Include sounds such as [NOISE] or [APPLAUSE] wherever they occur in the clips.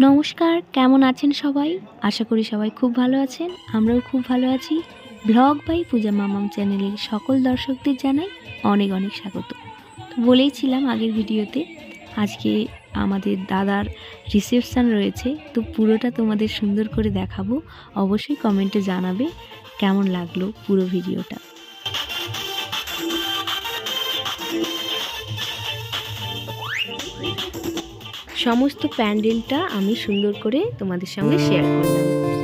নমস্কার, কেমন আছেন সবাই? আশা করি সবাই খুব ভালো আছেন, আমরাও খুব ভালো আছি। ব্লগ বাই পূজা মামাম চ্যানেলের সকল দর্শকদের জানাই অনেক অনেক স্বাগত। তো বলেইছিলাম আগের ভিডিওতে, আজকে আমাদের দাদার রিসেপশান রয়েছে, তো পুরোটা তোমাদের সুন্দর করে দেখাবো। অবশ্যই কমেন্টে জানাবে কেমন লাগল পুরো ভিডিওটা। সমস্ত প্যান্ডেলটা আমি সুন্দর করে তোমাদের সঙ্গে শেয়ার করলাম।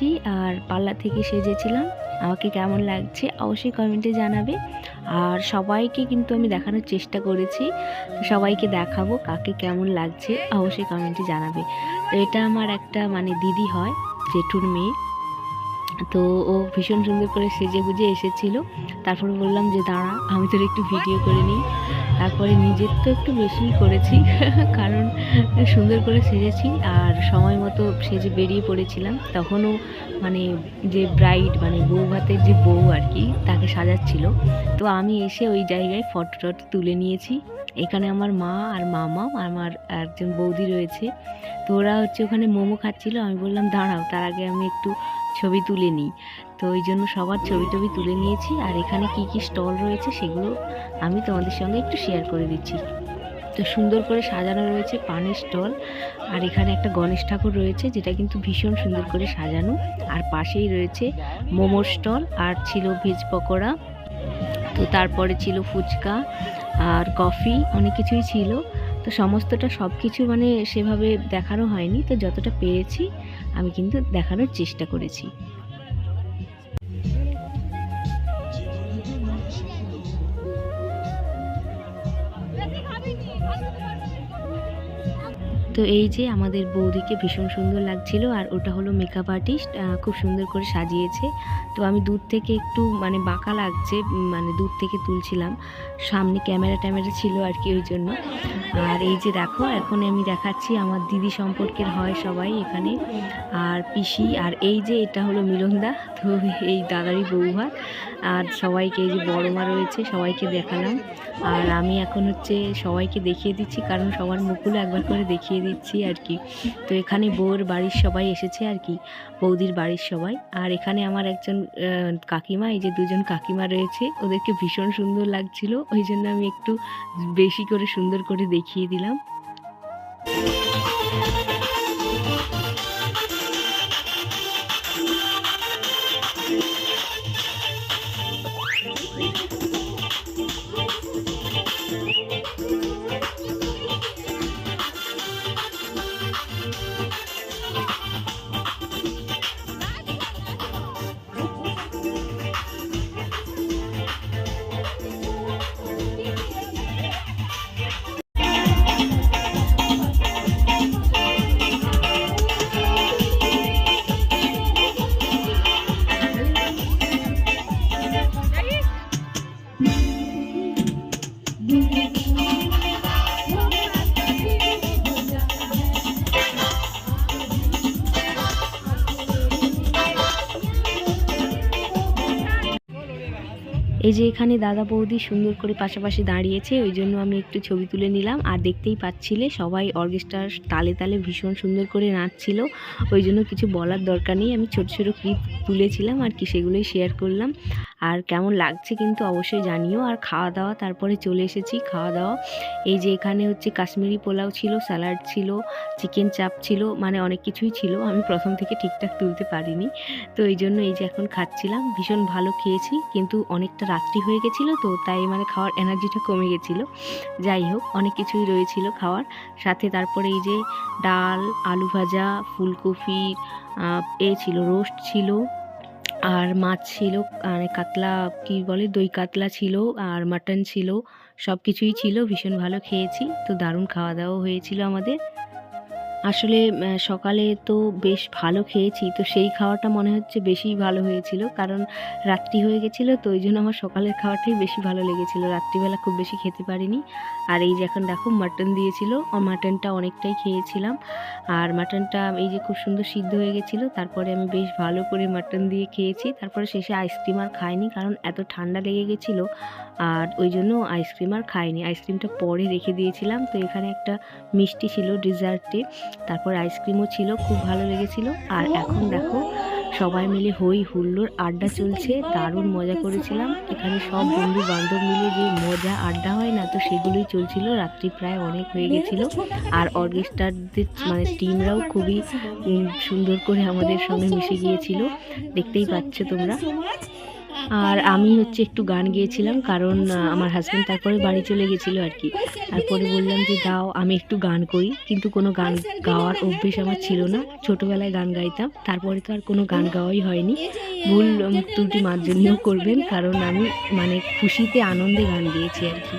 সেজেছি আর পাল্লা থেকে সেজেছিলাম। আমাকে কেমন লাগছে অবশ্যই কমেন্টে জানাবে। আর সবাইকে কিন্তু আমি দেখানোর চেষ্টা করেছি। সবাইকে দেখাবো কাকে কেমন লাগছে অবশ্যই কমেন্টে জানাবে। তো এটা আমার একটা মানে দিদি হয়, জেঠুর মেয়ে। তো ও ভীষণ সুন্দর করে সেজে গুজে এসেছিল। তারপর বললাম যে, দাঁড়া, আমি তোর একটু ভিডিও করে নিই। তারপরে নিজের তো একটু বেশি করেছি, [LAUGHS] কারণ সুন্দর করে সেজেছি আর সময় মতো সেজে বেরিয়ে পড়েছিলাম। তখনও মানে যে ব্রাইড মানে বউ ভাতের যে বউ আর কি, তাকে সাজাচ্ছিল। তো আমি এসে ওই জায়গায় ফটো টটো তুলে নিয়েছি। এখানে আমার মা আর মামা আমার একজন বৌদি রয়েছে। তো ওরা হচ্ছে ওখানে মোমো খাচ্ছিল। আমি বললাম, দাঁড়াও, তার আগে আমি একটু ছবি তুলে নিই। তো ওই জন্য সবার ছবি টবি তুলে নিয়েছি। আর এখানে কি কি স্টল রয়েছে সেগুলো আমি তোমাদের সঙ্গে একটু শেয়ার করে দিচ্ছি। তো সুন্দর করে সাজানো রয়েছে পানের স্টল। আর এখানে একটা গণেশ ঠাকুর রয়েছে, যেটা কিন্তু ভীষণ সুন্দর করে সাজানো। আর পাশেই রয়েছে মোমোর স্টল। আর ছিল ভেজ পকোড়া। তো তারপরে ছিল ফুচকা। আর কফি অনেক কিছুই ছিল। তো সমস্তটা সব কিছু মানে সেভাবে দেখানো হয়নি। তো যতটা পেরেছি, আমি কিন্তু দেখানোর চেষ্টা করেছি। তো এই যে আমাদের বৌদিকে ভীষণ সুন্দর লাগছিল আর ওটা হলো মেকআপ আর্টিস্ট খুব সুন্দর করে সাজিয়েছে। তো আমি দূর থেকে একটু মানে বাঁকা লাগছে মানে দূর থেকে তুলছিলাম। সামনে ক্যামেরা ট্যামেরা ছিল আর কি ওই জন্য। আর এই যে দেখো, এখন আমি দেখাচ্ছি আমার দিদি সম্পর্কের হয় সবাই এখানে। আর পিসি, আর এই যে এটা হলো মিলনদা, তো এই দাদারই বৌভাত। আর সবাইকে এই যে বড় মা রয়েছে, সবাইকে দেখালাম। আর আমি এখন হচ্ছে সবাইকে দেখিয়ে দিচ্ছি, কারণ সবার মুখগুলো একবার করে দেখিয়ে দিচ্ছি আর কি। তো এখানে বউর বাড়ির সবাই এসেছে আর কি, বৌদির বাড়ির সবাই। আর এখানে আমার একজন কাকিমা, এই যে দুজন কাকিমা রয়েছে, ওদেরকে ভীষণ সুন্দর লাগছিল। ওই জন্য আমি একটু বেশি করে সুন্দর করে দেখিয়ে দিলাম। যে এখানে দাদা বৌদি সুন্দর করে পাশাপাশি দাঁড়িয়েছে, ওই জন্য আমি একটু ছবি তুলে নিলাম। আর দেখতেই পাচ্ছিলে, সবাই অর্কেস্ট্রার তালে তালে ভীষণ সুন্দর করে নাচছিল। ওই জন্য কিছু বলার দরকার নেই। আমি ছোট ছোটো ক্লিপ তুলেছিলাম আর কি, সেগুলোই শেয়ার করলাম। আর কেমন লাগছে কিন্তু অবশ্যই জানিও। আর খাওয়া দাওয়া তারপরে চলে এসেছি খাওয়া দাওয়া এই যে এখানে হচ্ছে কাশ্মীরি পোলাও ছিল, স্যালাড ছিল, চিকেন চাপ ছিল মানে অনেক কিছুই ছিল। আমি প্রথম থেকে ঠিকঠাক তুলতে পারিনি। তো এই জন্য এই যে এখন খাচ্ছিলাম, ভীষণ ভালো খেয়েছি, কিন্তু অনেকটা রাত্রি হয়ে গেছিল তো, তাই মানে খাওয়ার এনার্জিটা কমে গেছিল। যাই হোক, অনেক কিছুই রয়েছিল খাওয়ার। সাথে তারপরে এই যে ডাল, আলু ভাজা ফুলকপির এ ছিল, রোস্ট ছিল। আর মাছ ছিল মানে কাতলা, কি বলে, দই কাতলা ছিল, আর মাটন ছিল সব কিছুই ছিল, ভীষণ ভালো খেয়েছি, তো দারুণ খাওয়া দাওয়া হয়েছিল আমাদের। আসলে সকালে তো বেশ ভালো খেয়েছি। তো সেই খাওয়াটা মনে হচ্ছে বেশি ভালো হয়েছিল। কারণ রাত্রি হয়ে গেছিল, তো ওই জন্য আমার সকালের খাওয়াটাই বেশি ভালো লেগেছিলো। রাত্রিবেলা খুব বেশি খেতে পারিনি। আর এই যে এখন দেখো মাটন দিয়েছিল। মাটনটা অনেকটাই খেয়েছিলাম। আর মাটনটা এই যে খুব সুন্দর সিদ্ধ হয়ে গেছিল, তারপরে আমি বেশ ভালো করে মাটন দিয়ে খেয়েছি। তারপরে শেষে আইসক্রিম আর খাইনি, কারণ এত ঠান্ডা লেগে গেছিল। আর ওই জন্য আইসক্রিম আর খাইনি। আইসক্রিমটা পরে রেখে দিয়েছিলাম, তো এখানে একটা মিষ্টি ছিল ডিজার্টে। তারপর আইসক্রিমও ছিল, খুব ভালো লেগেছিল। আর এখন দেখো, সবাই মিলে হই হুল্লোড় আড্ডা চলছে, দারুণ মজা করেছিলাম। এখানে সব বন্ধু বান্ধব মিলে যে মজা আড্ডা হয় না, তো সেগুলোই চলছিল। রাত্রি প্রায় অনেক হয়ে গেছিল। আর অর্কেস্ট্রারদের মানে টিমরাও খুবই সুন্দর করে আমাদের সঙ্গে মিশে গিয়েছিল। দেখতেই পাচ্ছ তোমরা। আর আমি হচ্ছে একটু গান গেয়েছিলাম, কারণ আমার হাজব্যান্ড তারপরে বাড়ি চলে গেছিল আর কি। তারপরে বললাম যে, দাও, আমি একটু গান করি। কিন্তু কোনো গান গাওয়ার অভ্যেস আমার ছিল না। ছোটোবেলায় গান গাইতাম, তারপরে তো আর কোনো গান গাওয়াই হয়নি। ভুল ত্রুটি মার্জনীয় করবেন, কারণ আমি মানে খুশিতে আনন্দে গান গেয়েছি আর কি।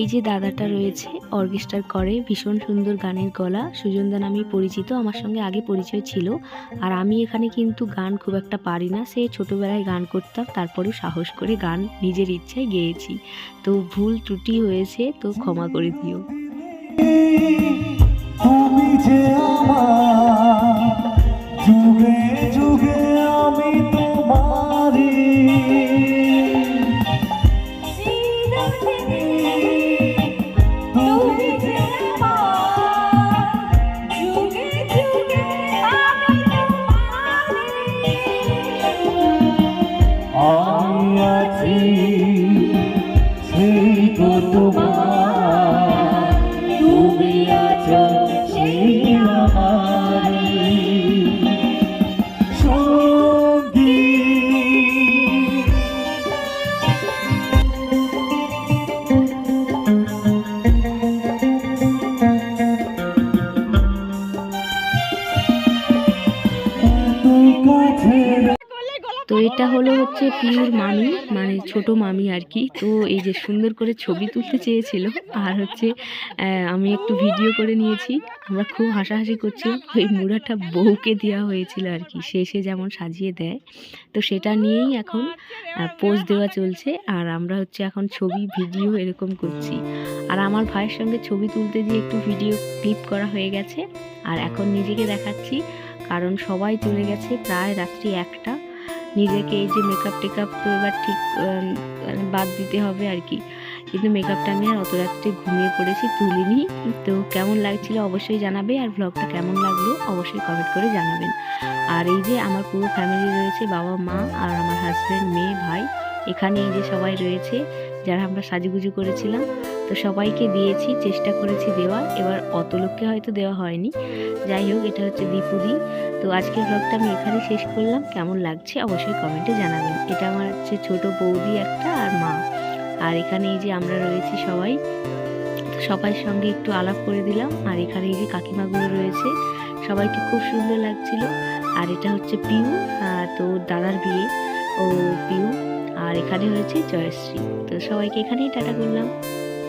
এই যে দাদাটা রয়েছে, অর্কেস্ট্রার করে ভীষণ সুন্দর গানের গলা। সুজনদা নামে পরিচিত, আমার সঙ্গে আগে পরিচয় ছিল। আর আমি এখানে কিন্তু গান খুব একটা পারি না, সে ছোটোবেলায় গান করতাম, তারপরেও সাহস করে গান নিজের ইচ্ছায় গেয়েছি। তো ভুল ত্রুটি হয়েছে, তো ক্ষমা করে দিও। তুমি যে আমার তো এটা হলো হচ্ছে পিউর মামি মানে ছোট মামি আর কি। তো এই যে সুন্দর করে ছবি তুলতে চেয়েছিল, আর হচ্ছে আমি একটু ভিডিও করে নিয়েছি। আমরা খুব হাসাহাসি করছি, ওই মুড়াটা বউকে দেওয়া হয়েছিল আর কি শেষে যেমন সাজিয়ে দেয়। তো সেটা নিয়েই এখন পোজ দেওয়া চলছে, আর আমরা হচ্ছে এখন ছবি ভিডিও এরকম করছি। আর আমার ভাইয়ের সঙ্গে ছবি তুলতে দিয়ে একটু ভিডিও ক্লিপ করা হয়ে গেছে, আর এখন নিজেকে দেখাচ্ছি। কারণ সবাই চলে গেছে প্রায় রাত্রি একটা। নিজেকে এই যে মেকআপ টেকআপ তো এবার ঠিক বাদ দিতে হবে আর কি। কিন্তু মেকআপটা আমি আর অত রাত্রে ঘুমিয়ে পড়েছি, তুলিনি। তো কেমন লাগছিল অবশ্যই জানাবে আর ব্লগটা কেমন লাগল অবশ্যই কমেন্ট করে জানাবেন। আর এই যে আমার পুরো ফ্যামিলি রয়েছে, বাবা, মা আর আমার হাজব্যান্ড মেয়ে, ভাই, এখানে এই যে সবাই রয়েছে, যারা আমরা সাজুগুজু করেছিলাম। তো সবাইকে দিয়েছি, চেষ্টা করেছি দেওয়ার। এবার অত লোককে হয়তো দেওয়া হয়নি। যাই হোক, এটা হচ্ছে দীপুদি তো আজকের ব্লগটা আমি এখানে শেষ করলাম। কেমন লাগছে অবশ্যই কমেন্টে জানাবেন। এটা আমার হচ্ছে ছোট বৌদি একটা আর মা। আর এখানে এই যে আমরা রয়েছি সবাই, তো সবার সঙ্গে একটু আলাপ করে দিলাম। আর এখানে এই যে কাকিমাগুলো রয়েছে, সবাইকে খুব সুন্দর লাগছিল। আর এটা হচ্ছে পিউ তো দাদার বিয়ে, ও পিউ। আর এখানে হয়েছে জয়শ্রী। তো সবাইকে এখানেই টাটা করলাম।